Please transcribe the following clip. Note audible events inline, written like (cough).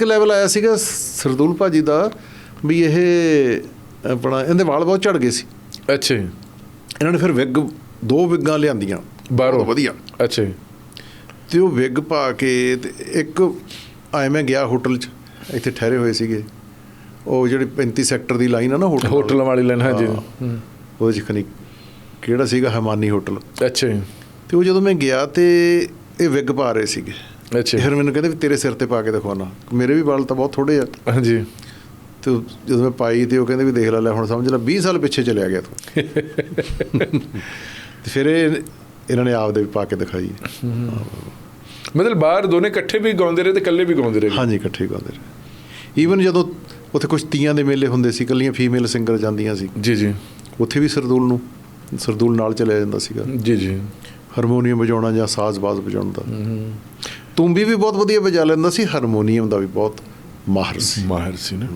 ਇੱਕ ਲੈਵਲ ਆਇਆ ਸੀਗਾ ਸਰਦੂਲ ਭਾਜੀ ਦਾ ਵੀ ਇਹ ਆਪਣਾ ਇਹਦੇ ਵਾਲ ਬਹੁਤ ਝੜ ਗਏ ਸੀ। ਅੱਛਾ ਇਹਨਾਂ ਨੇ ਫਿਰ ਵਿਗ ਦੋ ਵਿਗਾਂ ਲਿਆਂਦੀਆਂ। ਬਾਹਰੋਂ? ਵਧੀਆ। ਅੱਛਾ ਤੇ ਉਹ ਵਿਗ ਪਾ ਕੇ ਤੇ ਇੱਕ ਆਏ ਮੈਂ ਗਿਆ ਹੋਟਲ 'ਚ ਇੱਥੇ ਠਹਿਰੇ ਹੋਏ ਸੀਗੇ। ਉਹ ਜਿਹੜੀ 35 ਸੈਕਟਰ ਦੀ ਲਾਈਨ ਆ ਨਾ ਹੋਟਲ ਹੋਟਲਾਂ ਵਾਲੀ ਲਾਈਨ ਹਾਂਜੀ। ਹਾਂ। ਉਹਦੇ 'ਚ ਖਨੀ ਕਿਹੜਾ ਸੀਗਾ ਹਮਾਨੀ ਹੋਟਲ। ਅੱਛਾ ਤੇ ਉਹ ਜਦੋਂ ਮੈਂ ਗਿਆ ਤੇ ਇਹ ਵਿਗ ਪਾ ਰਹੇ ਸੀਗੇ। ਅੱਛਾ। ਫਿਰ ਮੈਨੂੰ ਕਹਿੰਦੇ ਵੀ ਤੇਰੇ ਸਿਰ ਤੇ ਪਾ ਕੇ ਦਿਖਾਉਣਾ ਮੇਰੇ ਵੀ ਵਾਲ ਤਾਂ ਬਹੁਤ ਥੋੜੇ ਆ। ਹਾਂਜੀ। ਤੇ ਜਦੋਂ ਮੈਂ ਪਾਈ ਤੇ ਉਹ ਕਹਿੰਦੇ ਵੀ ਦੇਖ ਲੈ ਲੈ ਹੁਣ ਸਮਝ ਲੈ 20 ਸਾਲ ਪਿੱਛੇ ਚਲਿਆ ਗਿਆ ਤੂੰ। (laughs) ਤੇ ਫਿਰ ਇਹ ਇਹਨਾਂ ਨੇ ਆਪਦੇ ਵੀ ਪਾ ਕੇ ਦਿਖਾਈ। ਮਤਲਬ ਬਾਹਰ ਦੋਨੇ ਇਕੱਠੇ ਵੀ ਗਾਉਂਦੇ ਰਹੇ ਤੇ ਇਕੱਲੇ ਵੀ ਗਾਉਂਦੇ ਰਹੇ? ਹਾਂਜੀ ਇਕੱਠੇ ਗਾਉਂਦੇ ਰਹੇ। ਈਵਨ ਜਦੋਂ ਉੱਥੇ ਕੁਝ ਤੀਆਂ ਦੇ ਮੇਲੇ ਹੁੰਦੇ ਸੀ ਕੱਲੀਆਂ ਫੀਮੇਲ ਸਿੰਗਰ ਜਾਂਦੀਆਂ ਸੀ। ਜੀ ਜੀ। ਉੱਥੇ ਵੀ ਸਰਦੂਲ ਨੂੰ ਸਰਦੂਲ ਨਾਲ ਚਲਿਆ ਜਾਂਦਾ ਸੀਗਾ। ਜੀ ਜੀ। ਹਾਰਮੋਨੀਅਮ ਵਜਾਉਣਾ ਜਾਂ ਸਾਜ਼-ਬਾਜ਼ ਵਜਾਉਣ ਦਾ। ਤੂੰਬੀ ਵੀ ਬਹੁਤ ਵਧੀਆ ਵਜਾ ਲੈਂਦਾ ਸੀ, ਹਾਰਮੋਨੀਅਮ ਦਾ ਵੀ ਬਹੁਤ ਮਾਹਰ ਸੀ। ਮਾਹਰ ਸੀ ਨਾ।